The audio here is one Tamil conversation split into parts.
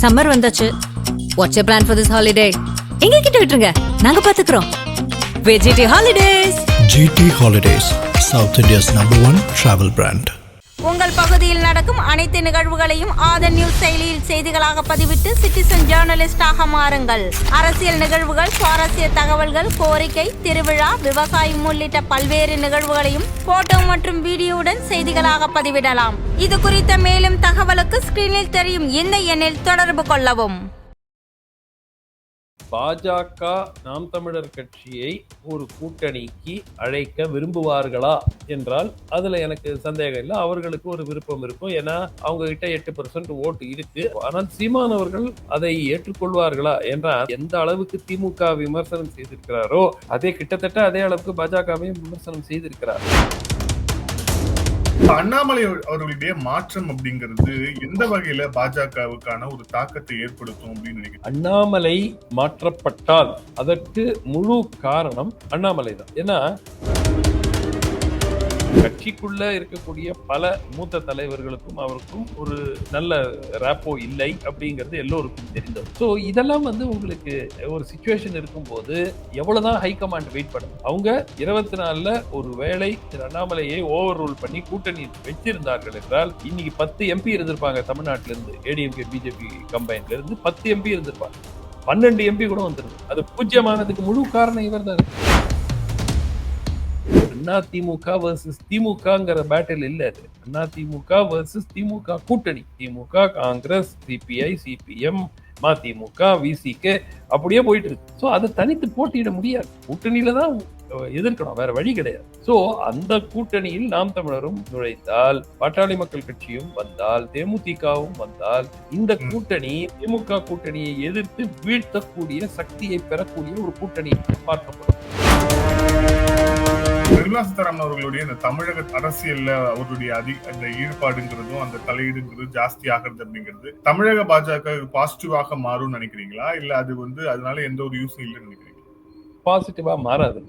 சம்மர் வந்தாச்சு. What's plan for this holiday எங்க கிட்ட விட்டுருங்க. நாங்க பாத்துக்கிறோம். VGT holidays GT holidays south India's number one travel brand உங்கள் பகுதியில் நடக்கும் அனைத்து நிகழ்வுகளையும் ஆதன் நியூஸ் செயலியில் செய்திகளாக பதிவிட்டு சிட்டிசன் ஜேர்னலிஸ்டாக மாறுங்கள். அரசியல் நிகழ்வுகள் சுவாரஸ்ய தகவல்கள் கோரிக்கை திருவிழா விவசாயம் உள்ளிட்ட பல்வேறு நிகழ்வுகளையும் போட்டோ மற்றும் வீடியோவுடன் செய்திகளாக பதிவிடலாம். இது குறித்த மேலும் தகவலுக்கு ஸ்கிரீனில் தெரியும். இந்த எண்ணில் தொடர்பு கொள்ளவும். பாஜக நாம் தமிழர் கட்சியை ஒரு கூட்டணிக்கு அழைக்க விரும்புவார்களா என்றால் அதுல எனக்கு சந்தேகம் இல்லை. அவர்களுக்கு ஒரு விருப்பம் இருக்கும். ஏன்னா அவங்க கிட்ட எட்டு பர்சன்ட் ஓட்டு இருக்கு. ஆனால் சீமான் அவர்கள் அதை ஏற்றுக்கொள்வார்களா என்றால் எந்த அளவுக்கு திமுக விமர்சனம் செய்திருக்கிறாரோ அதே கிட்டத்தட்ட அதே அளவுக்கு பாஜகவையும் விமர்சனம் செய்திருக்கிறார். அண்ணாமலை அவர்களுடைய மாற்றம் அப்படிங்கிறது எந்த வகையில பாஜகவுக்கான ஒரு தாக்கத்தை ஏற்படுத்தும் அப்படின்னு நினைக்கிறேன் அண்ணாமலை மாற்றப்பட்டால் அதற்கு முழு காரணம் அண்ணாமலை தான். ஏன்னா கட்சிக்குள்ள இருக்கக்கூடிய பல மூத்த தலைவர்களுக்கும் அவருக்கும் ஒரு நல்ல ரேப்போ இல்லை அப்படிங்கிறது எல்லோருக்கும் தெரிந்தது. ஸோ இதெல்லாம் வந்து உங்களுக்கு ஒரு சுச்சுவேஷன் இருக்கும்போது எவ்வளவுதான் ஹைகமாண்ட் வெயிட் பண்ணும் அவங்க இருபத்தி நாலுல ஒரு வேலை திரு அண்ணாமலையை ஓவர் ரூல் பண்ணி கூட்டணி வச்சிருந்தார்கள் என்றால் இன்னைக்கு பத்து எம்பி இருந்திருப்பாங்க தமிழ்நாட்டில இருந்து ஏடிஎம்கே பிஜேபி கம்பைன்ல இருந்து பத்து எம்பி இருந்திருப்பாங்க. பன்னெண்டு எம்பி கூட வந்துருது அது பூஜ்யமானதுக்கு முழு காரணம் இவர் தான் அண்ணா திமுக வர்சஸ் திமுகங்கிற பேட்டில் இல்ல அது. அண்ணா திமுக வர்சஸ் திமுக கூட்டணி. திமுக காங்கிரஸ் சிபிஐ சிபிஎம் மதிமுக விசிகே அப்படியே போயிட்டு இருக்கு. ஸோ அதை தனித்து போட்டியிட முடியாது. கூட்டணியில தான் எதிர்க்கணும். வேற வழி கிடையாது. சோ அந்த கூட்டணியில் நாம் தமிழரும் நுழைந்தால் பாட்டாளி மக்கள் கட்சியும் வந்தால் தேமுதிகவும் வந்தால் இந்த. கூட்டணி திமுக கூட்டணியை எதிர்த்து வீழ்த்தக்கூடிய சக்தியை பெறக்கூடிய ஒரு கூட்டணி பார்க்கப்படும். நிர்மலா சீதாராமன் அவர்களுடைய இந்த தமிழக அரசியல்ல அவருடைய அதி அந்த ஈடுபாடுங்கிறதும் அந்த தலையீடுங்கிறது ஜாஸ்தி ஆகிறது அப்படிங்கிறது தமிழக பாஜக பாசிட்டிவாக மாறும்னு நினைக்கிறீங்களா? இல்ல அது வந்து அதனால எந்த ஒரு யூஸும் இல்லைன்னு நினைக்கிறீங்களா? பாசிட்டிவா மாறாது.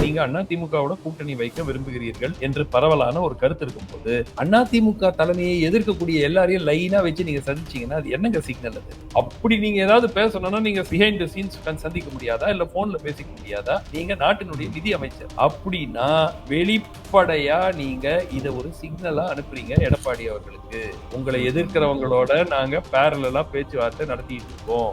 நீங்க அண்ணா திமுகவோட கூட்டணி வைக்க விரும்புகிறீர்கள் என்று பரவலான ஒரு கருத்து இருக்கும் போது அண்ணா திமுக தலைமையை எதிர்க்கக்கூடிய எல்லாரையும் லைனா வச்சு நீங்க சந்திச்சீங்கன்னா அது என்னங்க சிக்னல் அது? அப்படி நீங்க ஏதாவது பேசணும்னா நீங்க பிஹைண்ட் த சீன்ஸ் சந்திக்க முடியாதா? இல்ல போன்ல பேசிக்க முடியாதா? நீங்க நாட்டினுடைய நிதி அமைச்சர் அப்படின்னா வெளிப்படையா நீங்க இத ஒரு சிக்னலா அனுப்புறீங்க எடப்பாடி அவர்களுக்கு. உங்களை எதிர்க்கிறவங்களோட நாங்க பேரலா பேச்சுவார்த்தை நடத்திட்டு இருக்கோம்.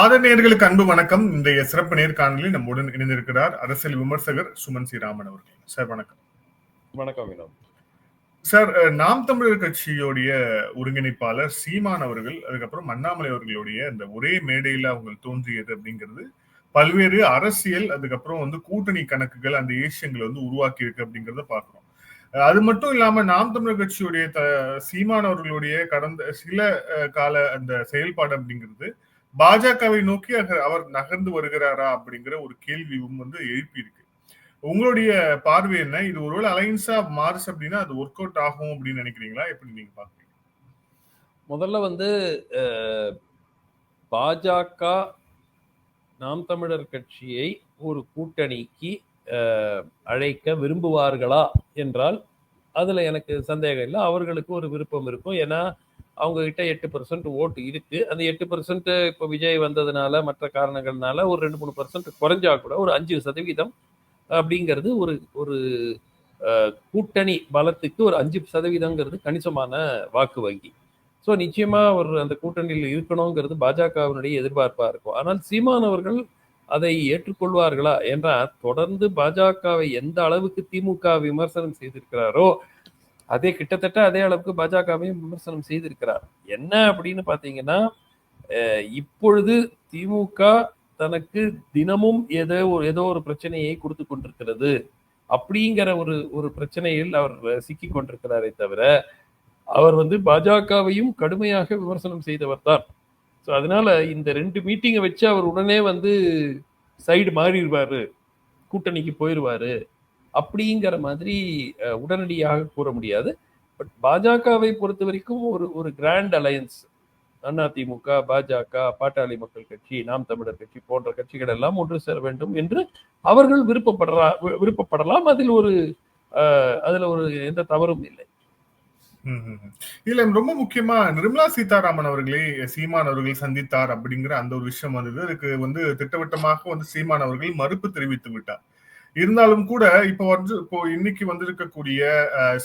ஆதர் நேயர்களுக்கு அன்பு வணக்கம். இன்றைய சிறப்பு நேர்காணலில் நம்முடன் இணைந்திருக்கிறார் அரசியல் விமர்சகர் சுமன் ஸ்ரீராமன் அவர்கள். சார் வணக்கம். வணக்கம் வினோத். சார் நாம் தமிழர் கட்சியோடைய ஒருங்கிணைப்பாளர் சீமான் அவர்கள் அதுக்கப்புறம் அண்ணாமலை அவர்களுடைய அந்த ஒரே மேடையில அவங்க தோன்றியது அப்படிங்கிறது பல்வேறு அரசியல் அதுக்கப்புறம் வந்து கூட்டணி கணக்குகள் அந்த ஏசியங்களை வந்து உருவாக்கி இருக்கு அப்படிங்கறத பாக்குறோம் அது மட்டும் இல்லாம நாம் தமிழர் கட்சியுடைய சீமான் அவர்களுடைய கடந்த சில கால அந்த செயல்பாடு அப்படிங்கிறது பாஜகவை நோக்கி அக- அவர் நகர்ந்து வருகிறாரா அப்படிங்கிற ஒரு கேள்வியும் வந்து எழுப்பியிருக்கு உங்களுடைய பார்வை என்ன? இது ஒருவேளை அலைன்ஸா மாறுச்சு அப்படின்னா அது ஒர்க் அவுட் ஆகும் அப்படின்னு நினைக்கிறீங்களா? எப்படி நீங்க பாக்குறீங்க முதல்ல வந்து பாஜக நாம் தமிழர் கட்சியை ஒரு கூட்டணிக்கு அழைக்க விரும்புவார்களா என்றால் அதுல எனக்கு சந்தேகம் இல்லை. அவர்களுக்கு ஒரு விருப்பம் இருக்கும். ஏன்னா அவங்க கிட்ட எட்டு பர்சன்ட் ஓட்டு இருக்கு. அந்த எட்டு பர்சன்ட் இப்போ விஜய் வந்ததுனால மற்ற காரணங்கள்னால ஒரு ரெண்டு மூணு பர்சன்ட் குறைஞ்சா கூட ஒரு அஞ்சு சதவீதம் அப்படிங்கிறது ஒரு ஒரு கூட்டணி பலத்துக்கு ஒரு அஞ்சு சதவீதங்கிறது கணிசமான வாக்கு வங்கி. ஸோ நிச்சயமா அவர் அந்த கூட்டணியில் இருக்கணுங்கிறது பாஜகவினுடைய எதிர்பார்ப்பா இருக்கும். ஆனால் சீமான் அவர்கள் அதை ஏற்றுக்கொள்வார்களா என்றால் தொடர்ந்து பாஜகவை எந்த அளவுக்கு திமுக விமர்சனம் செய்திருக்கிறாரோ அதே கிட்டத்தட்ட அதே அளவுக்கு பாஜகவையும் விமர்சனம் செய்திருக்கிறார். என்ன அப்படின்னு பாத்தீங்கன்னா இப்பொழுது திமுக தனக்கு தினமும் ஏதோ ஒரு ஏதோ ஒரு பிரச்சனையை கொடுத்து கொண்டிருக்கிறது. அப்படிங்கிற ஒரு ஒரு பிரச்சனையில் அவர் சிக்கி கொண்டிருக்கிறாரே தவிர அவர் வந்து பாஜகவையும் கடுமையாக விமர்சனம் செய்தவர் தான். ஸோ அதனால இந்த ரெண்டு மீட்டிங்கை வச்சு அவர் உடனே வந்து சைடு மாறிடுவாரு. கூட்டணிக்கு போயிடுவாரு. அப்படிங்கிற மாதிரி அஹ், உடனடியாக கூற முடியாது. பட் பாஜகவை பொறுத்த வரைக்கும் ஒரு ஒரு கிராண்ட் அலையன்ஸ் அதிமுக பாஜக பாட்டாளி மக்கள் கட்சி நாம் தமிழர் கட்சி போன்ற கட்சிகள் எல்லாம் ஒன்று சேர வேண்டும் என்று அவர்கள் விருப்பப்படுறா வி- விருப்பப்படலாம். அதில் ஒரு அஹ், அதுல ஒரு எந்த தவறும் இல்லை. இதுல ரொம்ப முக்கியமா நிர்மலா சீதாராமன் அவர்களே சீமான் அவர்கள் சந்தித்தார் அப்படிங்கிற அந்த ஒரு விஷயம் வந்தது. அதுக்கு வந்து திட்டவட்டமாக வந்து சீமான் அவர்கள் மறுப்பு தெரிவித்து விட்டார். இருந்தாலும் கூட இப்போ வந்து இப்போ இன்னைக்கு வந்திருக்கக்கூடிய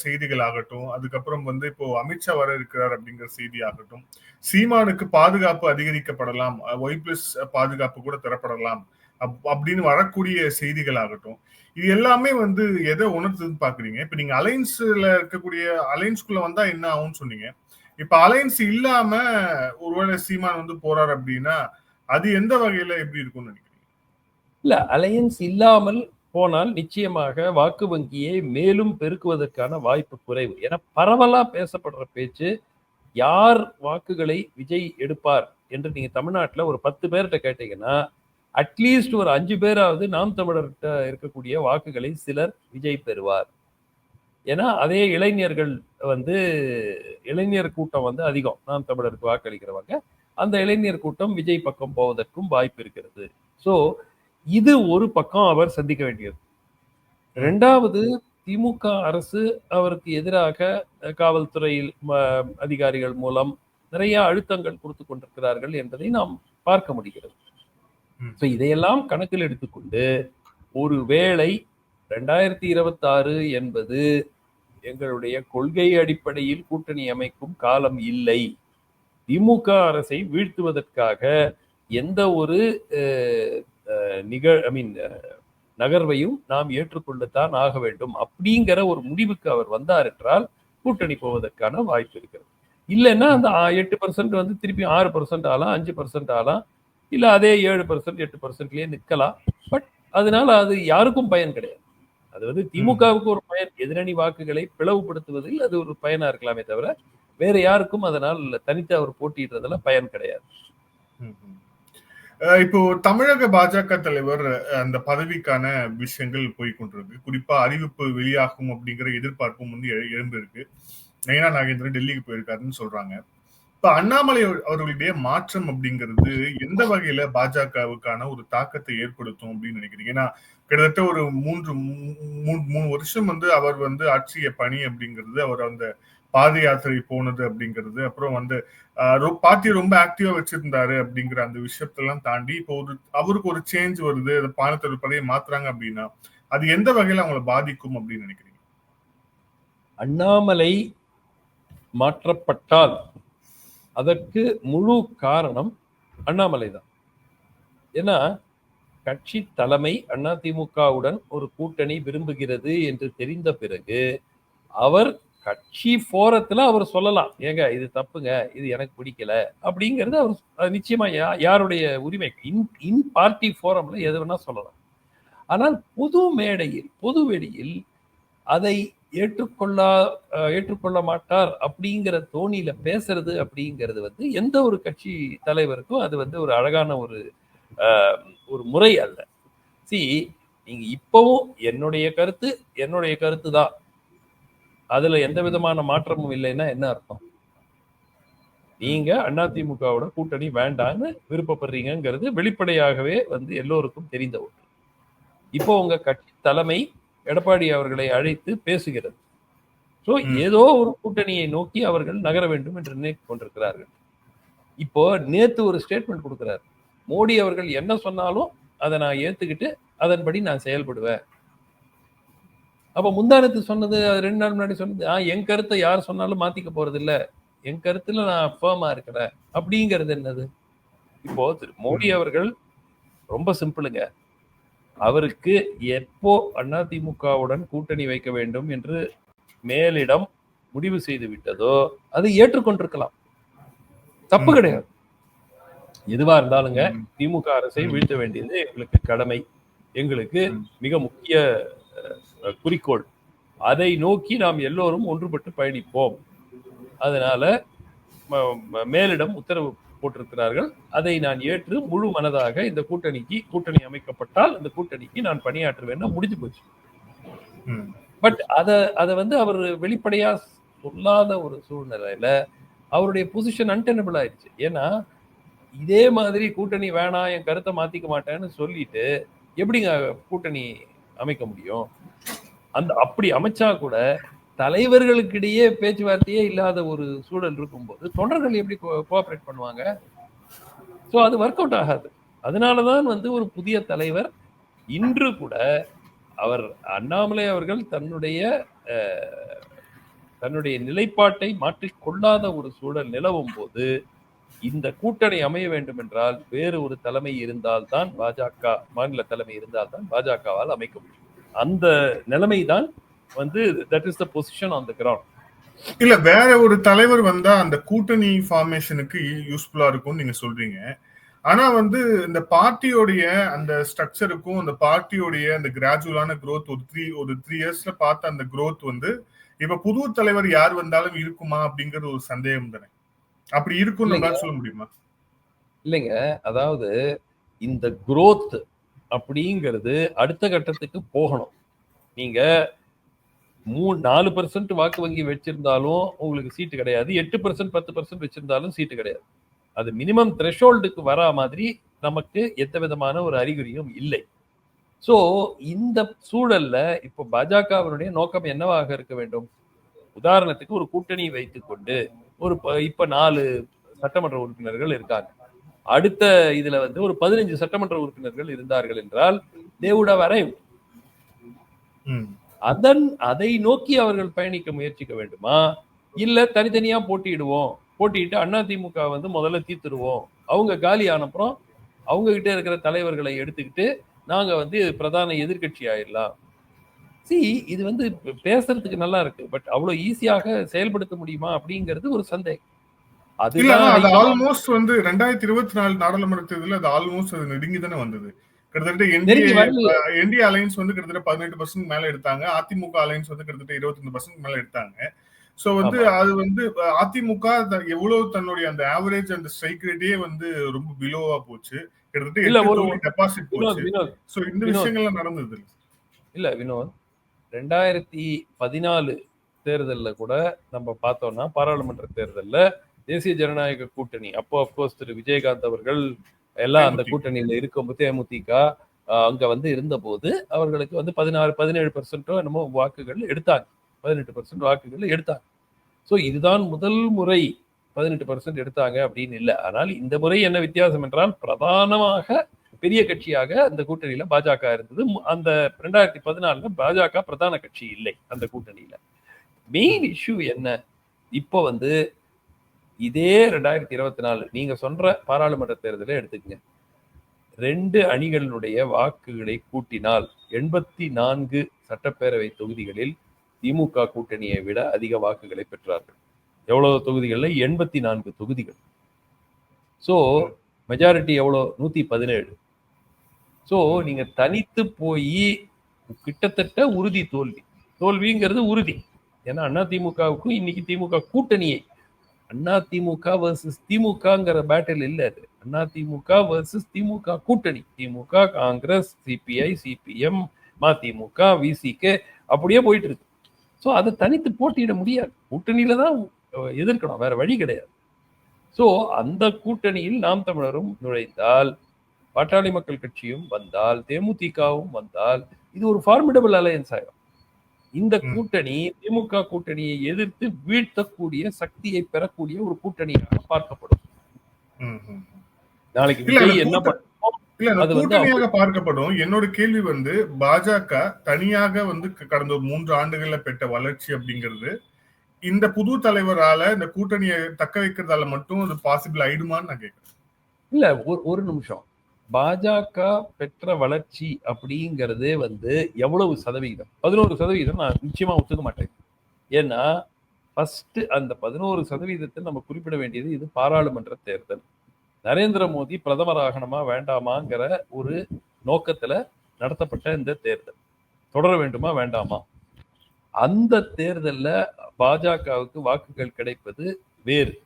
செய்திகள் ஆகட்டும் அதுக்கப்புறம் வந்து இப்போ அமித்ஷா வர இருக்கிறார் அப்படிங்கிற செய்தி ஆகட்டும் சீமானுக்கு பாதுகாப்பு அதிகரிக்கப்படலாம் ஒய் பிளஸ் பாதுகாப்பு கூட தரப்படலாம் அப்- அப்படின்னு வரக்கூடிய செய்திகள் ஆகட்டும் இது எல்லாமே வந்து எதை உணர்த்துதுன்னு பாக்குறீங்க? இப்ப நீங்க அலைன்ஸ்ல இருக்கக்கூடிய அலைன்ஸ்குள்ள வந்தா என்ன ஆகும்னு சொன்னீங்க. இப்ப அலைன்ஸ் இல்லாம ஒருவேளை சீமான் வந்து போறாரு அப்படின்னா அது எந்த வகையில எப்படி இருக்கும்னு நினைக்கிறீங்க? இல்ல அலையன்ஸ் இல்லாமல் போனால் நிச்சயமாக வாக்கு வங்கியை மேலும் பெருக்குவதற்கான வாய்ப்பு குறைவு. ஏன்னா பரவலா பேசப்படுற பேச்சு யார் வாக்குகளை விஜய் எடுப்பார் என்று நீங்க தமிழ்நாட்டில் ஒரு பத்து பேர்கிட்ட கேட்டீங்கன்னா அட்லீஸ்ட் ஒரு அஞ்சு பேராவது நாம் தமிழர்கிட்ட இருக்கக்கூடிய வாக்குகளை சிலர் விஜய் பெறுவார். ஏன்னா அதே இளைஞர்கள் வந்து இளைஞர் கூட்டம் வந்து அதிகம். நாம் தமிழருக்கு வாக்களிக்கிறவங்க. அந்த இளைஞர் கூட்டம் விஜய் பக்கம் போவதற்கும் வாய்ப்பு இருக்கிறது. ஸோ இது ஒரு பக்கம் அவர் சந்திக்க வேண்டியது. ரெண்டாவது திமுக அரசு அவருக்கு எதிராக காவல்துறையில் அதிகாரிகள் மூலம் நிறைய அழுத்தங்கள் கொடுத்து கொண்டிருக்கிறார்கள் என்பதை நாம் பார்க்க முடிகிறது. இதையெல்லாம் கணக்கில் எடுத்துக்கொண்டு ஒருவேளை ரெண்டாயிரத்தி இருபத்தாறு என்பது எங்களுடைய கொள்கை அடிப்படையில் கூட்டணி அமைக்கும் காலம் இல்லை. திமுக அரசை வீழ்த்துவதற்காக எந்த ஒரு நிகழ் ஐ மீன் நகர்வையும் நாம் ஏற்றுக்கொள்ளத்தான் ஆக வேண்டும். அப்படிங்கிற ஒரு முடிவுக்கு அவர் வந்தார் என்றால் கூட்டணி போவதற்கான வாய்ப்பு இருக்கிறது. இல்லைன்னா அந்த எட்டு பர்சன்ட் வந்து திருப்பி ஆறு பர்சன்ட் ஆகலாம் அஞ்சு பர்சன்ட் ஆகலாம் இல்ல அதே ஏழு பர்சன்ட் எட்டு பர்சன்ட்லயே நிற்கலாம். பட் அதனால அது யாருக்கும் பயன் கிடையாது. அது வந்து திமுகவுக்கு ஒரு பயன் எதிரணி வாக்குகளை பிளவுபடுத்துவதில் அது ஒரு பயனா இருக்கலாமே தவிர வேற யாருக்கும் அதனால் தனித்து அவர் போட்டியிடுறதுல பயன் கிடையாது. இப்போ தமிழக பாஜக தலைவர் அந்த பதவிக்கான விஷயங்கள் போய்கொண்டிருக்கு குறிப்பா அறிவிப்பு வெளியாகும் அப்படிங்கிற எதிர்பார்ப்பும் வந்து எழும்பிருக்கு நயனா நாகேந்திரன் டெல்லிக்கு போயிருக்காருன்னு சொல்றாங்க. இப்ப அண்ணாமலை அவர்களுடைய மாற்றம் அப்படிங்கிறது எந்த வகையில பாஜகவுக்கான ஒரு தாக்கத்தை ஏற்படுத்தும் அப்படின்னு நினைக்கிறீங்க? ஏன்னா கிட்டத்தட்ட ஒரு மூன்று மூ- மூ- மூணு வருஷம் வந்து அவர் வந்து ஆட்சிய பணி அப்படிங்கிறது அவர் அந்த பாத யாத்திரை போனது அப்படிங்கிறது. அப்புறம் வந்து பார்ட்டி ரொம்ப ஆக்டிவா வச்சிருந்தாரு அப்படிங்கிற அந்த விஷயத்தெல்லாம் தாண்டி இப்போ ஒரு அவருக்கு ஒரு சேஞ்ச் வருது அந்த பானத்தை பதவியை மாத்துறாங்க அப்படின்னா அது எந்த வகையில அவங்களை பாதிக்கும் அப்படின்னு நினைக்கிறீங்க? அண்ணாமலை மாற்றப்பட்டால் அதற்கு முழு காரணம் அண்ணாமலை தான். ஏன்னா கட்சி தலைமை அதிமுகவுடன் ஒரு கூட்டணி விரும்புகிறது என்று தெரிந்த பிறகு அவர் கட்சி போரத்துல அவர் சொல்லலாம். ஏங்க இது தப்புங்க இது எனக்கு பிடிக்கல அப்படிங்கிறது அவர் நிச்சயமா யா- யாருடைய உரிமை? இன் இன் பார்ட்டி போரம்ல எது வேணா சொல்லலாம். ஆனால் பொது மேடையில் பொது வெளியில் அதை ஏற்றுக்கொள்ளா ஏற்றுக்கொள்ள மாட்டார் அப்படிங்கிற தோணியில பேசுறது அப்படிங்கிறது வந்து எந்த ஒரு கட்சி தலைவருக்கும் அது வந்து ஒரு அழகான ஒரு ஒரு முறை அல்ல. சி நீங்க இப்பவும் என்னுடைய கருத்து என்னுடைய கருத்து தான் அதுல எந்த விதமான மாற்றமும் இல்லைன்னா என்ன அர்த்தம்? நீங்க அதிமுகவோட கூட்டணி வேண்டான்னு விருப்பப்படுறீங்கிறது வெளிப்படையாகவே வந்து எல்லோருக்கும் தெரிந்த ஒன்று. இப்போ உங்க கட்சி தலைமை எடப்பாடி அவர்களை அழைத்து பேசுகிறது. ஸோ. ஏதோ ஒரு கூட்டணியை நோக்கி அவர்கள் நகர வேண்டும் என்று நினைத்துக் கொண்டிருக்கிறார்கள். இப்போ நேத்து ஒரு ஸ்டேட்மெண்ட் கொடுக்கிறார். மோடி அவர்கள் என்ன சொன்னாலும் அதை நான் ஏத்துக்கிட்டு அதன்படி நான் செயல்படுவேன். அப்ப முந்தானத்து சொன்னது அது ரெண்டு நாள் முன்னாடி சொன்னது ஆ என் கருத்தை யார் சொன்னாலும் மாத்திக்க போறது இல்ல என் கருத்துல நான் ஃபேமா இருக்கிறேன் அப்படிங்கிறது என்னது இப்போ மோடி அவர்கள் ரொம்ப சிம்பிளுங்க அவருக்கு எப்போ அதிமுகவுடன் கூட்டணி வைக்க வேண்டும் என்று மேலிடம் முடிவு செய்து விட்டதோ அதை ஏற்றுக்கொண்டிருக்கலாம் தப்பு. கிடையாது எதுவா இருந்தாலுங்க. திமுக அரசை. வீழ்த்த வேண்டியது எங்களுக்கு கடமை எங்களுக்கு. மிக முக்கிய குறிக்கோள். அதை நோக்கி நாம் எல்லோரும் ஒன்றுபட்டு பயணிப்போம். அதனால மேலிடம் உத்தரவு போட்டிருக்கிறார்கள். அதை நான் ஏற்று முழு மனதாக இந்த கூட்டணிக்கு கூட்டணி அமைக்கப்பட்டால் இந்த கூட்டணிக்கு நான் பணியாற்றுவேன்னா முடிஞ்சு போச்சு. பட் அத அத வந்து அவர் வெளிப்படையா சொல்லாத ஒரு சூழ்நிலையில அவருடைய பொசிஷன் அன்டெனபிள் ஆயிடுச்சு. ஏன்னா இதே மாதிரி கூட்டணி வேணாம் என் கருத்தை மாத்திக்க மாட்டேன்னு சொல்லிட்டு எப்படிங்க கூட்டணி அமைக்க முடியும். அந்த அப்படி அமைச்சா கூட தலைவர்களுக்கிடையே பேச்சுவார்த்தையே இல்லாத ஒரு சூழல் இருக்கும்போது தொண்டர்கள் எப்படி கோஆபரேட் பண்ணுவாங்க? ஸோ அது ஒர்க் அவுட் ஆகாது. அதனால தான் வந்து ஒரு புதிய தலைவர் இன்று கூட அவர் அண்ணாமலை அவர்கள் தன்னுடைய தன்னுடைய நிலைப்பாட்டை மாற்றிக்கொள்ளாத ஒரு சூழல் நிலவும் போது இந்த கூட்டணி அமைய வேண்டும் என்றால் வேறு ஒரு தலைமை இருந்தால்தான் பாஜக மாநில தலைமை இருந்தால்தான் பாஜகவால் அமைக்க முடியும். அந்த நிலைமை தான் வந்து that is the position on the ground இல்ல வேற ஒரு தலைவர் வந்தா அந்த கூட்டணி ஃபார்மேஷனுக்கு யூஸ்ஃபுல்லா இருக்கும்னு நீங்க சொல்றீங்க. ஆனா வந்து இந்த பார்ட்டியோடைய அந்த ஸ்ட்ரக்சருக்கும் அந்த பார்ட்டியோடைய அந்த கிராஜுவலான க்ரோத் ஒரு த்ரீ ஒரு த்ரீ இயர்ஸ்ல பார்த்த அந்த க்ரோத் வந்து இப்ப புது தலைவர் யார் வந்தாலும் இருக்குமா அப்படிங்கறது ஒரு சந்தேகம் தானே. அப்படி. நம்மளால சொல்ல முடியுமா? இல்லைங்க. அதாவது இந்த growth அப்படிங்கிறது அடுத்த கட்டத்துக்கு போகணும். நீங்க மூணு நாலு பர்சன்ட் வாக்கு வங்கி வச்சிருந்தாலும் உங்களுக்கு சீட்டு கிடையாது. எட்டு பர்சன்ட் பத்து பர்சன்ட் வச்சிருந்தாலும் சீட்டு கிடையாது. அது மினிமம் த்ரெஷோல்டுக்கு வரா மாதிரி நமக்கு எந்த விதமான ஒரு அறிகுறியும் இல்லை. சோ இந்த சூழல்ல இப்போ பாஜகவினுடைய நோக்கம் என்னவாக இருக்க வேண்டும்? உதாரணத்துக்கு ஒரு கூட்டணி வைத்துக்கொண்டு ஒரு இப்ப நாலு சட்டமன்ற உறுப்பினர்கள் இருக்காங்க. அடுத்த இதுல வந்து ஒரு பதினஞ்சு சட்டமன்ற உறுப்பினர்கள் இருந்தார்கள் என்றால் தேவுட வரை. அதன் அதை நோக்கி அவர்கள் பயணிக்க முயற்சிக்க வேண்டுமா? இல்ல தனித்தனியா போட்டியிடுவோம். போட்டியிட்டு அதிமுக வந்து முதல்ல தீர்த்துருவோம் அவங்க காலி ஆனப்புறம் அவங்க கிட்ட இருக்கிற தலைவர்களை எடுத்துக்கிட்டு நாங்க வந்து பிரதான எதிர்க்கட்சி ஆயிடலாம் சி இது வந்து பேசுறதுக்கு நல்லா இருக்கு. பட் அவ்வளவு ஈஸியாக செயல்படுத்த முடியுமா அப்படிங்கிறது ஒரு சந்தேகம். அது ஆல்மோஸ்ட் வந்து ரெண்டாயிரத்தி இருபத்தி நாலு நாடாளுமன்ற தேர்தலில் அது ஆல்மோஸ்ட் அது நெருங்கி தானே வந்தது. கிட்டத்தட்ட. என்டிஏ அலைன்ஸ் வந்து கிட்டத்தட்ட பதினெட்டு பர்சன்ட் மேல எடுத்தாங்க. அதிமுக அலைன்ஸ் வந்து கிட்டத்தட்ட இருபத்தி பர்சன்ட் மேல எடுத்தாங்க. சோ வந்து. அது வந்து அதிமுக எவ்வளவு தன்னுடைய அந்த ஆவரேஜ் அந்த ஸ்ட்ரைக் ரேட்டே வந்து ரொம்ப பிலோவா போச்சு. கிட்டத்தட்ட டெபாசிட் போச்சு. சோ இந்த. விஷயங்கள்லாம் நடந்தது இல்ல வினோத். ரெண்டாயிரத்தி பதினாலு தேர்தல்ல கூட நம்ம பார்த்தோம்னா பாராளுமன்ற தேர்தல்ல தேசிய ஜனநாயக கூட்டணி அப்போ அப்கோர்ஸ் திரு விஜயகாந்த் அவர்கள் எல்லாம் அந்த. கூட்டணியில இருக்கும் தேமுதிக அங்க வந்து இருந்தபோது அவர்களுக்கு வந்து பதினாறு பதினேழு பர்சன்டோ என்னமோ வாக்குகள் எடுத்தாங்க. பதினெட்டு பர்சன்ட் வாக்குகள் எடுத்தாங்க. ஸோ இதுதான் முதல் முறை பதினெட்டு பர்சன்ட் எடுத்தாங்க அப்படின்னு இல்லை. ஆனால் இந்த முறை என்ன வித்தியாசம் என்றால் பிரதானமாக பெரிய கட்சியாக அந்த கூட்டணியில பாஜக இருந்தது. அந்த ரெண்டாயிரத்தி பதினாலுல பாஜக பிரதான கட்சி இல்லை அந்த கூட்டணியில. மெயின் இஷ்யூ என்ன? இப்போ வந்து இதே ரெண்டாயிரத்தி இருபத்தி நாலு நீங்க சொல்ற பாராளுமன்ற தேர்தலை எடுத்துக்கங்க. ரெண்டு அணிகளினுடைய வாக்குகளை கூட்டினால் எண்பத்தி நான்கு சட்டப்பேரவை தொகுதிகளில் திமுக கூட்டணியை விட அதிக வாக்குகளை பெற்றார்கள். எவ்வளவு தொகுதிகள்ல? எண்பத்தி நான்கு தொகுதிகள். சோ மெஜாரிட்டி எவ்வளோ? நூத்தி பதினேழு. ஸோ நீங்க தனித்து போய் கிட்டத்தட்ட உறுதி தோல்வி. தோல்விங்கிறது உறுதி. ஏன்னா அண்ணா திமுகவுக்கும் இன்னைக்கு திமுக கூட்டணியை. அண்ணா திமுக வர்சஸ் திமுகங்கிற பேட்டில் இல்லை அது. அண்ணா திமுக வர்சஸ் திமுக கூட்டணி. திமுக காங்கிரஸ் சிபிஐ சிபிஎம் மதிமுக விசிகே அப்படியே போயிட்டு இருக்கு. ஸோ அதை தனித்து போட்டியிட முடியாது. கூட்டணியில தான் எதிர்க்கணும். வேற வழி கிடையாது. ஸோ அந்த கூட்டணியில் நாம் தமிழரும் நுழைந்தால் பாட்டாளி மக்கள் கட்சியும் வந்தால் தேமுதிகவும் வந்தால் இது ஒரு ஃபார்மிடபிள் அலையன்ஸ் ஆகும் இந்த. கூட்டணி திமுக கூட்டணியை எதிர்த்து வீழ்த்தக்கூடிய சக்தியை பெறக்கூடிய ஒரு கூட்டணியாக பார்க்கப்படும். நாளைக்கு என்ன கூட்டணியாக பார்க்கப்படும். என்னோட கேள்வி வந்து பாஜக தனியாக வந்து கடந்த ஒரு மூன்று ஆண்டுகள்ல பெற்ற வளர்ச்சி அப்படிங்கிறது இந்த புது தலைவரால இந்த கூட்டணியை தக்க வைக்கிறதால மட்டும் அது பாசிபிள் ஆயிடுமான்னு நான் கேட்கிறேன் இல்ல ஒரு ஒரு நிமிஷம். பாஜக பெற்ற வளர்ச்சி அப்படிங்கிறதே வந்து எவ்வளவு சதவிகிதம் பதினோரு சதவிகிதம் நான் நிச்சயமா ஒத்துக்க மாட்டேன். ஏன்னா ஃபர்ஸ்ட் அந்த பதினோரு சதவீதத்தை நம்ம குறிப்பிட வேண்டியது இது பாராளுமன்ற தேர்தல். நரேந்திர மோடி பிரதமர் ஆகணுமா வேண்டாமாங்கிற ஒரு நோக்கத்துல நடத்தப்பட்ட இந்த தேர்தல். தொடர வேண்டுமா வேண்டாமா? அந்த தேர்தலில் பாஜகவுக்கு வாக்குகள் கிடைப்பது வேறு.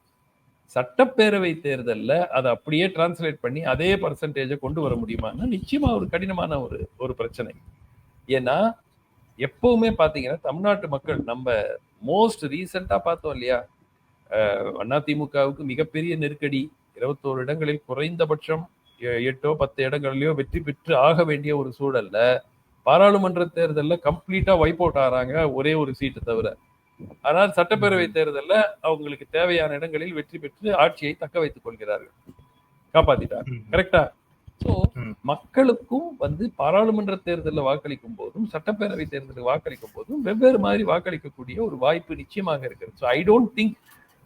சட்டப்பேரவை தேர்தலில் அதை அப்படியே டிரான்ஸ்லேட் பண்ணி அதே பர்சன்டேஜை கொண்டு வர முடியுமான்னா நிச்சயமா ஒரு கடினமான ஒரு ஒரு பிரச்சனை. ஏன்னா எப்பவுமே பார்த்தீங்கன்னா தமிழ்நாட்டு மக்கள் நம்ம மோஸ்ட் ரீசெண்டா பார்த்தோம் இல்லையா? அதிமுகவுக்கு மிகப்பெரிய நெருக்கடி. இருபத்தோரு இடங்களில் குறைந்தபட்சம் எட்டோ பத்து இடங்கள்லயோ வெற்றி பெற்று ஆக வேண்டிய ஒரு சூழல்ல பாராளுமன்ற தேர்தலில் கம்ப்ளீட்டா வைப் அவுட் ஆறாங்க ஒரே ஒரு சீட்டு தவிர. ஆனால் சட்டப்பேரவை தேர்தல்ல அவங்களுக்கு தேவையான இடங்களில் வெற்றி பெற்று ஆட்சியை தக்க வைத்துக் கொள்கிறார்கள். காப்பாத்திட்டார். கரெக்டா ம். மக்களுக்கும் வந்து பாராளுமன்ற தேர்தலில் வாக்களிக்கும் போதும் சட்டப்பேரவை தேர்தலில் வாக்களிக்கும் போதும் வெவ்வேறு மாதிரி வாக்களிக்கக்கூடிய ஒரு வாய்ப்பு நிச்சயமாக இருக்கிறது. ஸோ ஐ டோன்ட் திங்க்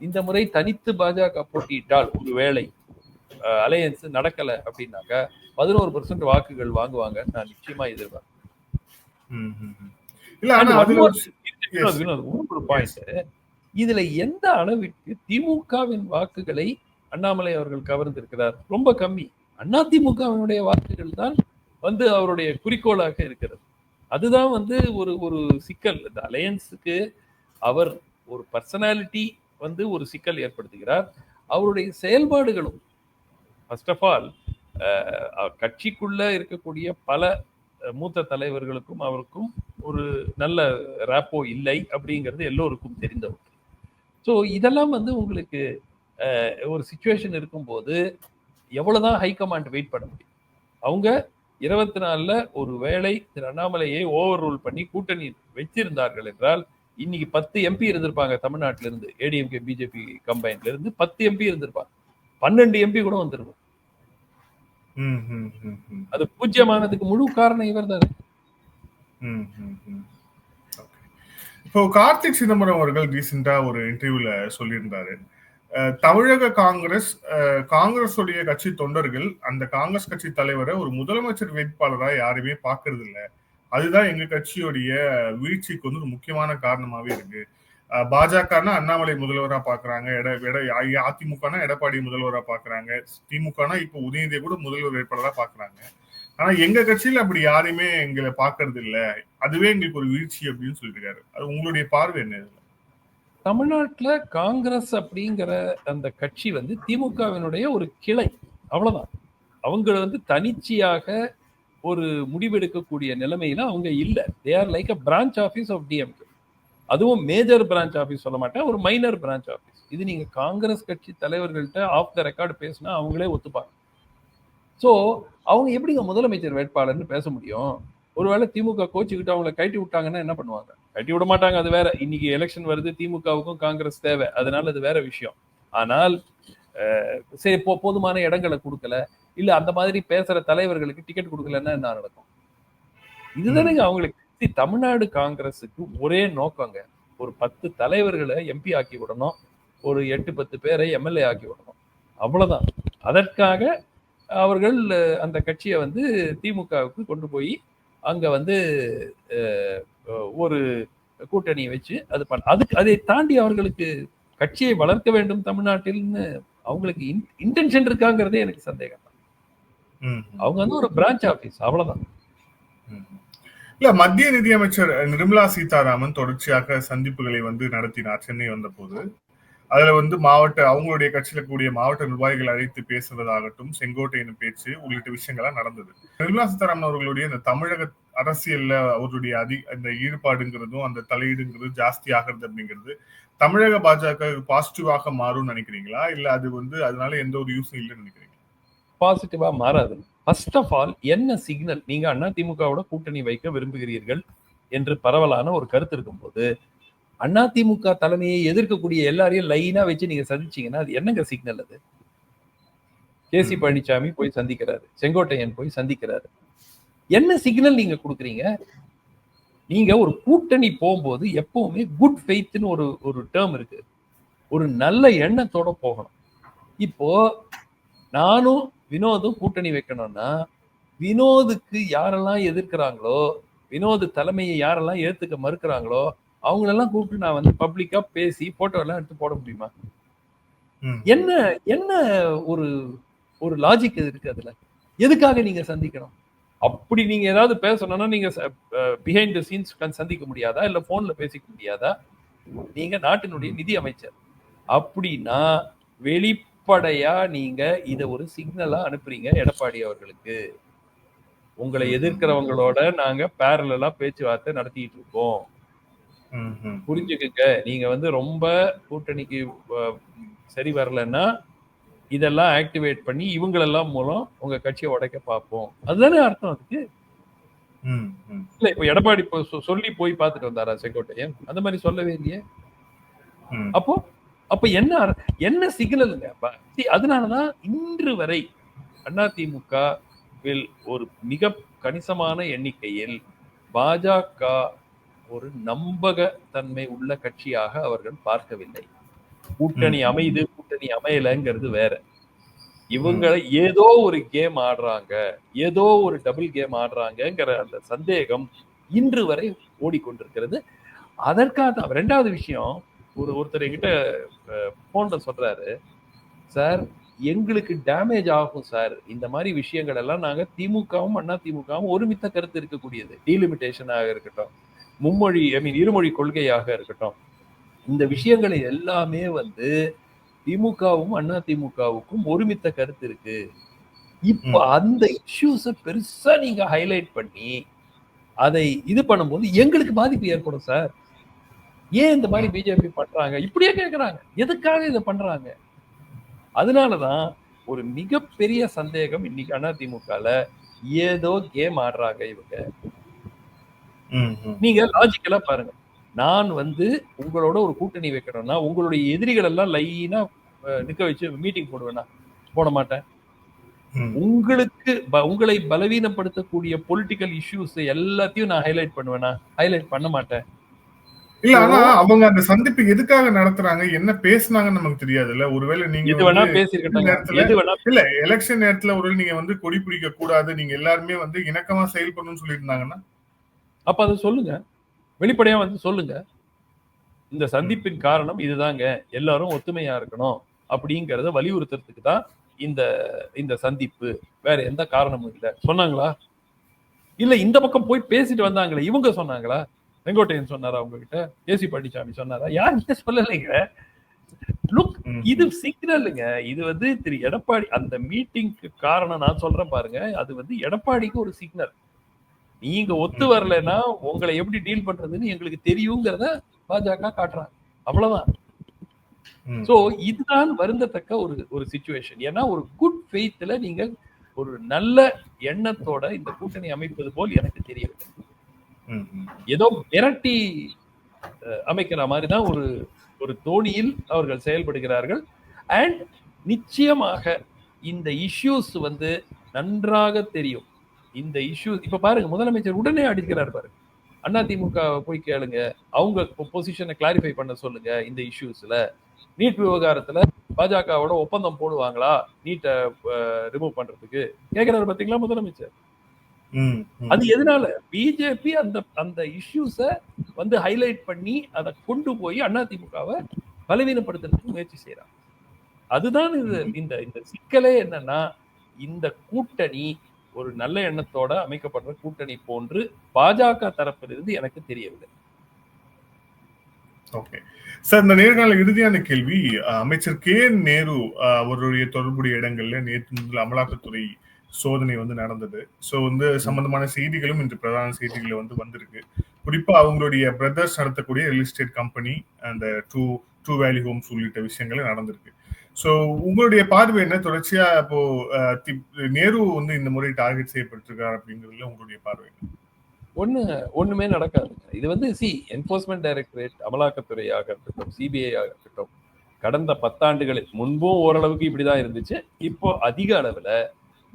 இந்த முறை தனித்து பாஜக போட்டியிட்டால் ஒரு வேளை அலையன்ஸ் நடக்கல அப்படின்னாக்கா பதினோரு பர்சன்ட் வாக்குகள் வாங்குவாங்க நான் நிச்சயமா எதிர்பார்க்கிறேன். ம், ம், ம். இல்ல ஆனா And அதுல one ஒரு- வினோத், வினோத், இன்னும் ஒரு பாயிண்ட் இதுல எந்த அளவிற்கு திமுகவின் வாக்குகளை அண்ணாமலை அவர்கள் கவர்ந்திருக்கிறார்? ரொம்ப கம்மி. அதிமுகவினுடைய வாக்குகள் தான் வந்து அவருடைய குறிக்கோளாக இருக்கிறது. அதுதான் வந்து ஒரு ஒரு சிக்கல். இந்த அலையன்ஸுக்கு அவர் ஒரு பர்சனாலிட்டி வந்து ஒரு சிக்கல் ஏற்படுத்துகிறார். அவருடைய செயல்பாடுகளும் ஃபர்ஸ்ட் ஆஃப் ஆல் கட்சிக்குள்ள இருக்கக்கூடிய பல மூத்த தலைவர்களுக்கும் அவருக்கும் ஒரு நல்ல ரேப்போ இல்லை அப்படிங்கிறது எல்லோருக்கும் தெரிந்த ஒன்று ஸோ இதெல்லாம் வந்து உங்களுக்கு ஒரு சுச்சுவேஷன் இருக்கும்போது எவ்வளவுதான் ஹைகமாண்ட் வெயிட் பண்ண முடியும்? அவங்க இருபத்தி நாலில் ஒரு வேளை திரு அண்ணாமலையை ஓவர் ரூல் பண்ணி கூட்டணி வச்சிருந்தார்கள் என்றால் இன்னைக்கு பத்து எம்பி இருந்திருப்பாங்க தமிழ்நாட்டில இருந்து ஏடிஎம்கே பிஜேபி கம்பைன்ல இருந்து பத்து எம்பி இருந்திருப்பாங்க. பன்னெண்டு எம்பி கூட வந்திருக்கும் அது பூஜ்யமானதுக்கு முழு காரணம் இவர் தானே. இப்போ கார்த்திக் சிதம்பரம் அவர்கள் ரீசெண்டா ஒரு இன்டர்வியூல சொல்லியிருந்தாரு. தமிழக காங்கிரஸ் காங்கிரஸ் உடைய கட்சி தொண்டர்கள் அந்த காங்கிரஸ் கட்சி தலைவரை ஒரு முதலமைச்சர் வேட்பாளரா யாருமே பாக்குறது இல்ல அதுதான் எங்க கட்சியுடைய வீழ்ச்சிக்கு வந்து ஒரு முக்கியமான காரணமாவே இருக்கு. பாஜகனா அண்ணாமலை முதல்வரா பாக்குறாங்க. எட எட அதிமுகனா எடப்பாடி முதல்வரா பாக்குறாங்க. திமுகனா இப்போ உதயநிதியை கூட முதல்வர் வேட்பாளரா பாக்குறாங்க. ஆனா எங்க கட்சியில அப்படி யாரையுமே எங்களை பாக்குறது இல்ல. அதுவே எங்களுக்கு ஒரு வீழ்ச்சி அப்படின்னு சொல்லியிருக்காரு அது உங்களுடைய பார்வை என்ன இதுல? தமிழ்நாட்டுல காங்கிரஸ் அப்படிங்கிற அந்த கட்சி வந்து திமுகவினுடைய ஒரு கிளை. அவ்வளவுதான். அவங்க வந்து தனிச்சையாக ஒரு முடிவெடுக்கக்கூடிய நிலைமையில அவங்க இல்லை. They are like a branch office of DMK அதுவும் மேஜர் பிரான்ச் ஆஃபீஸ் சொல்ல மாட்டேன் ஒரு மைனர் பிரான்ச் ஆஃபீஸ் இது நீங்க காங்கிரஸ் கட்சி தலைவர்கள்ட்ட ஆஃப் த ரெக்கார்டு பேசினா அவங்களே ஒத்துப்பாங்க. ஸோ அவங்க எப்படிங்க முதலமைச்சர் வேட்பாளர்னு பேச முடியும்? ஒருவேளை திமுக கோச்சுக்கிட்டு அவங்கள கட்டி விட்டாங்கன்னா என்ன பண்ணுவாங்க? கட்டி விட மாட்டாங்க அது வேற. இன்னைக்கு எலெக்ஷன் வருது திமுகவுக்கும் காங்கிரஸ் தேவை. அதனால அது வேற விஷயம். ஆனால் சரி போ போதுமான இடங்களை கொடுக்கல. இல்ல அந்த மாதிரி பேசுற தலைவர்களுக்கு டிக்கெட் கொடுக்கலன்னா என்ன நடக்கும்? இதுதானேங்க அவங்களுக்கு தமிழ்நாடு காங்கிரஸுக்கு ஒரே நோக்கங்க. ஒரு பத்து தலைவர்களை எம்பி ஆக்கி விடணும். ஒரு எட்டு பத்து பேரை எம்எல்ஏ ஆக்கி விடணும். அவ்வளவுதான். அதற்காக அவர்கள் அந்த கட்சியை வந்து திமுகவுக்கு கொண்டு போய் அங்க வந்து ஒரு கூட்டணியை வச்சு அது பண்ண அதுக்கு அதை தாண்டி அவர்களுக்கு கட்சியை வளர்க்க வேண்டும் தமிழ்நாட்டில்னு அவங்களுக்கு இன்டென்ஷன் இருக்காங்கிறதே எனக்கு சந்தேகம். தான். அவங்க வந்து ஒரு பிரான்ச் ஆபீஸ் அவ்வளவுதான். இல்ல மத்திய நிதியமைச்சர் நிர்மலா சீதாராமன் தொடர்ச்சியாக சந்திப்புகளை வந்து நடத்தினார் சென்னை வந்தபோது. அதுல வந்து மாவட்ட அவங்களுடைய கட்சியில கூடிய மாவட்ட நிர்வாகிகள் அழைத்து பேசுவதாகட்டும் செங்கோட்டையின் பேச்சு உள்ளிட்ட விஷயங்கள்லாம் நடந்தது. நிர்மலா சீதாராமன் அவர்களுடைய இந்த தமிழக அரசியல்ல அவருடைய அதி அந்த ஈடுபாடுங்கிறதும் அந்த தலையீடுங்கிறது ஜாஸ்தி ஆகிறது அப்படிங்கிறது தமிழக பாஜக பாசிட்டிவாக மாறும்னு நினைக்கிறீங்களா? இல்ல அது வந்து அதனால எந்த ஒரு யூஸும் இல்லைன்னு நினைக்கிறீங்களா? பாசிட்டிவா மாறாது. ஃபர்ஸ்ட் ஆஃப் ஆல் என்ன சிக்னல் நீங்க அண்ணா திமுகவோட கூட்டணி வைக்க விரும்புகிறீர்கள் என்று பரவலான ஒரு கருத்து இருக்கும்போது அண்ணா திமுக தலைமையை எதிர்க்கக்கூடிய எல்லாரையும் லைனா வச்சு நீங்க சந்திச்சீங்கன்னா அது என்னங்க சிக்னல் அது? கேசி பழனிசாமி போய் சந்திக்கிறாரு. செங்கோட்டையன் போய் சந்திக்கிறாரு. என்ன சிக்னல் நீங்க கொடுக்குறீங்க? நீங்க ஒரு கூட்டணி போகும்போது எப்பவுமே குட் ஃபெய்த்னு ஒரு ஒரு டேர்ம் இருக்கு. ஒரு நல்ல எண்ணத்தோட போகணும். இப்போ நானும் வினோதும் கூட்டணி வைக்கணும்னா வினோதுக்கு யாரெல்லாம் எதிர்க்கிறாங்களோ வினோது தலைமையை யாரெல்லாம் ஏத்துக்க மறுக்கிறாங்களோ அவங்களெல்லாம் கூப்பிட்டு நான் வந்து பப்ளிக்கா பேசி போட்டோ எல்லாம் எடுத்து போட முடியுமா. என்ன என்ன ஒரு ஒரு லாஜிக் இருக்கு அதுல? எதுக்காக நீங்க சந்திக்கணும்? அப்படி நீங்க ஏதாவது பேசணும்னா நீங்க பிஹைண்ட் த சீன்ஸ் சந்திக்க முடியாதா? இல்ல போன்ல பேசிக்க முடியாதா? நீங்க நாட்டினுடைய நிதி அமைச்சர். அப்படின்னா வெளிப்படையா நீங்க இத ஒரு சிக்னலா அனுப்புறீங்க எடப்பாடி அவர்களுக்கு. உங்களை எதிர்க்கிறவங்களோட நாங்க பேரலா பேச்சுவார்த்தை நடத்திட்டு இருக்கோம். புரிஞ்சுக்குங்க. நீங்க வந்து ரொம்ப கூட்டணிக்கு சரி வரலன்னா இதெல்லாம் ஆக்டிவேட் பண்ணி இவங்களெல்லாம் மூலம் உங்க கட்சியை உடைக்க பார்ப்போம். அதுதானே அர்த்தம் அதுக்கு. இல்ல இப்ப எடப்பாடி சொல்லி போய் பார்த்துட்டு வந்தாரா செங்கோட்டையன்? அந்த மாதிரி சொல்லவே இல்லையே. அப்போ அப்ப என்ன என்ன சிக்னலுங்க அதனாலதான் இன்று வரை அதிமுகவில் ஒரு மிக கணிசமான எண்ணிக்கையில் பாஜக ஒரு நம்பகத்தன்மை உள்ள கட்சியாக அவர்கள் பார்க்கவில்லை. கூட்டணி. அமைது கூட்டணி அமையலைங்கிறது வேற. இவங்க ஏதோ ஒரு கேம் ஆடுறாங்க ஏதோ ஒரு டபுள் கேம் ஆடுறாங்கங்கிற அந்த சந்தேகம் இன்று வரை ஓடிக்கொண்டிருக்கிறது. அதற்காக ரெண்டாவது விஷயம் ஒரு ஒருத்தர் என்கிட்ட போன்ல சொல்றாரு சார் எங்களுக்கு டேமேஜ் ஆகும் சார். இந்த மாதிரி விஷயங்கள் எல்லாம் நாங்க திமுகவும் அண்ணா திமுகவும் ஒருமித்த கருத்து இருக்கக்கூடியது. டீலிமிட்டேஷனாக இருக்கட்டும். மும்மொழி ஐ மீன் இருமொழி கொள்கையாக இருக்கட்டும். இந்த விஷயங்களை எல்லாமே வந்து திமுகவும் அண்ணா திமுகவுக்கும் ஒருமித்த கருத்து இருக்கு. இப்போ அந்த இஷ்யூஸ பெருசா நீங்க ஹைலைட் பண்ணி அதை இது பண்ணும்போது எங்களுக்கு பாதிப்பு ஏற்படும் சார். ஏன் இந்த மாதிரி பிஜேபி பண்றாங்க? இப்படியே கேக்குறாங்க. எதுக்காக இதை பண்றாங்க? அதனாலதான் ஒரு மிகப்பெரிய சந்தேகம் இன்னைக்கு அதிமுகல ஏதோ கேம் ஆடுறாங்க இவங்க. நீங்க லாஜிக்கலா பாருங்க. நான் வந்து உங்களோட ஒரு கூட்டணி வைக்கணும்னா உங்களுடைய எதிரிகள் எல்லாம் லைனா நிக்க வச்சு மீட்டிங் போடுவேனா போட மாட்டேன். உங்களுக்கு உங்களை பலவீனப்படுத்தக்கூடிய பொலிட்டிக்கல் இஷ்யூஸ் எல்லாத்தையும் நான் ஹைலைட் பண்ணுவேனா ஹைலைட் பண்ண மாட்டேன். இல்ல ஆனா அவங்க அந்த சந்திப்பு எதுக்காக நடத்துறாங்க? என்ன பேசுனாங்கன்னு நமக்கு தெரியாதுல்ல? ஒருவேளை நீங்க இல்ல எலெக்ஷன் நேரத்துல ஒரு நீங்க வந்து கொடி பிடிக்க கூடாது நீங்க எல்லாருமே வந்து இணக்கமா செயல்படணும்னு சொல்லியிருந்தாங்கன்னா? அப்ப அதை சொல்லுங்க. வெளிப்படையா வந்து சொல்லுங்க. இந்த சந்திப்பின் காரணம் இதுதாங்க. எல்லாரும் ஒத்துமையா இருக்கணும் அப்படிங்கறத வலியுறுத்துறதுக்கு தான் இந்த இந்த சந்திப்பு. வேற எந்த காரணமும் இல்ல. சொன்னாங்களா? இல்ல இந்த பக்கம் போய் பேசிட்டு வந்தாங்களே இவங்க சொன்னாங்களா? செங்கோட்டையன் சொன்னாரா உங்ககிட்ட? ஏசி பழனிசாமி சொன்னாரா? யாருமே சொல்லலைங்க? லுக். இது சிக்னலுங்க இது வந்து திரு எடப்பாடி அந்த மீட்டிங்க்கு காரணம் நான் சொல்றேன் பாருங்க. அது வந்து எடப்பாடிக்கு ஒரு சிக்னல் நீங்க ஒத்து வரலைன்னா உங்களை எப்படி டீல் பண்றதுன்னு எங்களுக்கு தெரியுங்கிறத பாஜக காட்டுறாங்க. அவ்வளவுதான். சோ இதுதான் வருந்தத்தக்க ஒரு ஒரு சுச்சுவேஷன் ஏன்னா ஒரு குட் ஃபெய்த்ல நீங்க ஒரு நல்ல எண்ணத்தோட இந்த கூட்டணி அமைப்பது போல் எனக்கு தெரியவில்லை. ஏதோ மிரட்டி அமைக்கிற மாதிரி தான் ஒரு ஒரு தோணியில் அவர்கள் செயல்படுகிறார்கள். அண்ட் நிச்சயமாக இந்த இஷ்யூஸ் வந்து நன்றாக தெரியும். இந்த இஷ்யூ இப்ப பாருங்க முதலமைச்சர் உடனே அடிக்கிறார் பாருங்க அதிமுக போய் கேளுங்க. அவங்க பொசிஷனை கிளாரிஃபை பண்ண சொல்லுங்க இந்த இஷ்யூஸ்ல நீட் விவகாரத்துல பாஜகவோட ஒப்பந்தம் போடுவாங்களா? நீட்டை ரிமூவ் பண்றதுக்கு. கேட்கிறாரு பாத்தீங்களா முதலமைச்சர்? அது எதனால? பிஜேபி அந்த அந்த இஷ்யூஸ வந்து ஹைலைட் பண்ணி அதை கொண்டு போய் அதிமுகவை பலவீனப்படுத்துறதுக்கு முயற்சி செய்யறாங்க அதுதான் இது இந்த இந்த சிக்கலே என்னன்னா இந்த கூட்டணி ஒரு நல்ல எண்ணத்தோட அமைக்கப்படுற கூட்டணி போன்று பாஜக தரப்பிலிருந்து எனக்கு தெரியவில்லை. ஓகே. சார் இந்த நேர்காணல் இறுதியான கேள்வி அமைச்சர் கே நேரு அவருடைய தொடர்புடைய இடங்கள்ல நேற்று முதல் அமலாக்கத்துறை சோதனை வந்து நடந்தது. சோ வந்து சம்பந்தமான செய்திகளும் இன்று பிரதான செய்திகள் வந்து வந்திருக்கு. குறிப்பா அவங்களுடைய பிரதர்ஸ் நடத்தக்கூடிய ரியல் எஸ்டேட் கம்பெனி அந்த டூ டூ வேலி ஹோம்ஸ் உள்ளிட்ட விஷயங்கள் நடந்திருக்கு. சோ உங்களுடைய பார்வை என்ன? தொடர்ச்சியா இப்போ நேரு வந்து இந்த முறை டார்கெட் செய்யப்பட்டிருக்கார் அப்படிங்கிறதுல உங்களுடைய பார்வை என்ன? ஒண்ணு ஒண்ணுமே நடக்காது. இது வந்து சி என்போர்ஸ்மெண்ட் டைரக்டரேட் அமலாக்கத்துறையாக இருக்கட்டும் சிபிஐ ஆக இருக்கட்டும் கடந்த பத்தாண்டுகளில் முன்பும் ஓரளவுக்கு இப்படிதான் இருந்துச்சு. இப்போ அதிக அளவுல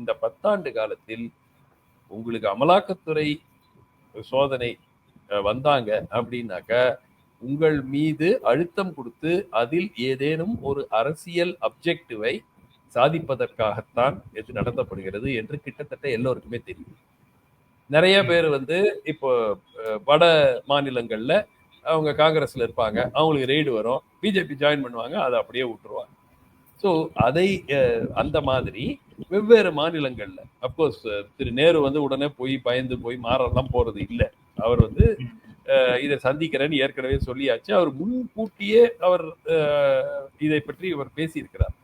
இந்த பத்தாண்டு காலத்தில் உங்களுக்கு அமலாக்கத்துறை சோதனை வந்தாங்க அப்படின்னாக்க உங்கள் மீது அழுத்தம் கொடுத்து அதில் ஏதேனும் ஒரு அரசியல் அப்ஜெக்டிவை சாதிப்பதற்காகத்தான் இது நடத்தப்படுகிறது என்று கிட்டத்தட்ட எல்லோருக்குமே தெரியும். நிறைய பேர் வந்து இப்போ வட மாநிலங்கள்ல அவங்க காங்கிரஸ்ல இருப்பாங்க அவங்களுக்கு ரெய்டு வரும் பிஜேபி ஜாயின் பண்ணுவாங்க அதை அப்படியே விட்டுருவாங்க. ஸோ அதை அந்த மாதிரி வெவ்வேறு மாநிலங்கள்ல. அப்கோர்ஸ் திரு நேரு வந்து உடனே போய் பயந்து போய் மாறலாம் போறது இல்லை. அவர் வந்து இதை சந்திக்கிறேன்னு ஏற்கனவே சொல்லியாச்சு. அவர் முன்கூட்டியே அவர் அஹ், இதை பற்றி இவர் பேசியிருக்கிறார்.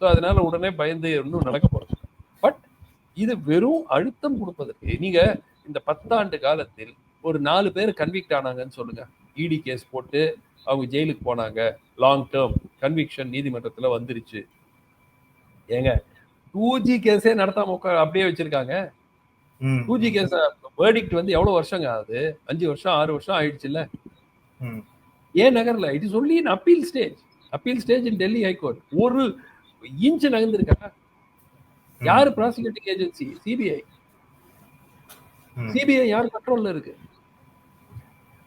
ஸோ அதனால உடனே பயந்து ஒன்றும் நடக்க போறது பட் இது வெறும் அழுத்தம் கொடுப்பதற்கு. நீங்க இந்த பத்தாண்டு காலத்தில் ஒரு நாலு பேர் கன்விக்ட் ஆனாங்கன்னு சொல்லுங்க. இடி கேஸ் போட்டு அவங்க ஜெயிலுக்கு போனாங்க. லாங் டேர்ம் கன்விக்ஷன் நீதிமன்றத்துல வந்துருச்சு. ஏங்க டூ ஜி கேஸே நடத்தாம உட்கா அப்படியே வச்சிருக்காங்க. டூ ஜி கேஸ் வேர்டிக்ட் வந்து எவ்வளவு வருஷங்க ஆகுது அஞ்சு வருஷம் ஆறு வருஷம் ஆயிடுச்சுல்ல? ம். ஏன் நகரல? It is only in appeal stage appeal stage in Delhi high court ஒரு இன்ச் நகர்ந்திருக்கா? யாரு ப்ராசிக்யூட்டிங் ஏஜென்சி சிபிஐ. சிபிஐ யார் கண்ட்ரோல்ல இருக்கு?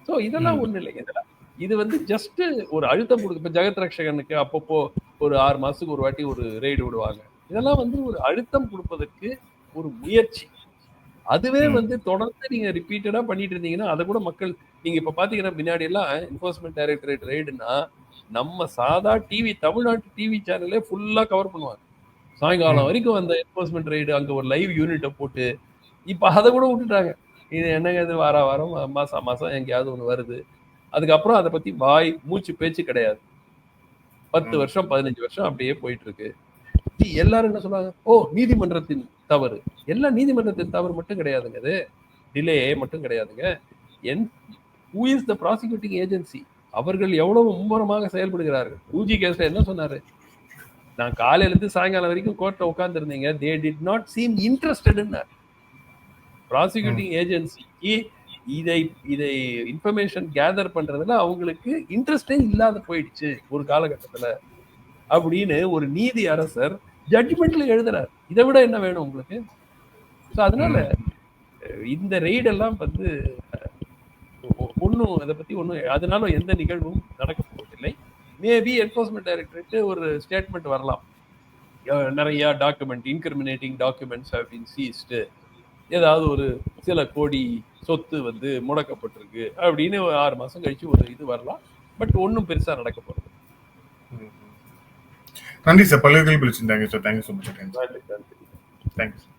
சோ இதெல்லாம். ஒண்ணு இல்லைங்க. இதெல்லாம் இது வந்து ஜஸ்ட் ஒரு அழுத்தம் கொடுக்கு. இப்ப ஜெகத் ரக்ஷகனுக்கு அப்பப்போ ஒரு ஆறு மாசத்துக்கு ஒரு வாட்டி ஒரு ரெய்டு விடுவாங்க. இதெல்லாம் வந்து ஒரு அழுத்தம் கொடுப்பதற்கு ஒரு முயற்சி. அதுவே. வந்து தொடர்ந்து நீங்க ரிப்பீட்டடா பண்ணிட்டு இருந்தீங்கன்னா அதை கூட மக்கள் நீங்க இப்ப பாத்தீங்கன்னா முன்னாடி எல்லாம் என்போர்ஸ்மெண்ட் டைரக்டரேட் ரெய்டுனா நம்ம சாதா டிவி தமிழ்நாட்டு டிவி சேனலே ஃபுல்லா கவர் பண்ணுவாங்க. சாயங்காலம். வரைக்கும் அந்த என்போர்ஸ்மெண்ட் ரெய்டு அங்க ஒரு லைவ் யூனிட்டை போட்டு இப்ப அதை கூட விட்டுட்டாங்க. இது என்னங்க இது? வார வாரம் மாசம் மாசம் எங்கேயாவது ஒண்ணு வருது. அதுக்கப்புறம் அதை பத்தி வாய் மூச்சு பேச்சு கிடையாது. பத்து. வருஷம் பதினஞ்சு வருஷம் அப்படியே போயிட்டு இருக்கு. சி, எல்லாரும் என்ன சொல்றாங்க ஓ நீதிமன்றத்தின் தவறு. எல்லாம் நீதிமன்றத்தின் தவறு மட்டும் கிடையாதுங்க அது டிலே மட்டும் கிடையாதுங்க. And who is the prosecuting agency அவர்கள் எவ்வளவு மும்முரமாக செயல்படுகிறார்கள்? ஊஜி கேஸ்ல என்ன சொன்னாரு? நான் காலையில இருந்து சாயங்காலம் வரைக்கும் கோர்ட்ல உட்கார்ந்து இருந்தீங்க தே டிட் நாட் சீம் இன்ட்ரெஸ்டட்னு ப்ராசிக்யூட்டிங் ஏஜென்சிக்கு இதை இதை இன்ஃபர்மேஷன் கேதர் பண்றதுல அவங்களுக்கு இன்ட்ரெஸ்டே இல்லாத போயிடுச்சு ஒரு காலகட்டத்துல. அப்படின்னு ஒரு நீதி அரசர் ஜட்ஜ்மெண்ட்ல எழுதுறாரு. இதை விட என்ன வேணும் உங்களுக்கு? ஸோ அதனால இந்த ரெய்ட் எல்லாம் வந்து ஒன்றும் அதை பத்தி ஒன்றும் அதனால எந்த நிகழ்வும் நடக்க போவதில்லை. மேபி என்ஃபோர்ஸ்மெண்ட் டைரக்டரேட் ஒரு ஸ்டேட்மெண்ட் வரலாம். நிறைய document incriminating documents have been seized ஏதாவது ஒரு சில கோடி சொத்து வந்து முடக்கப்பட்டிருக்கு அப்படின்னு ஆறு மாசம் கழிச்சு ஒரு இது வரலாம். பட் ஒன்றும் பெருசா நடக்க போறது రండి సార్ పలువురికి పిలిచింది thank you sir thank you so much thank you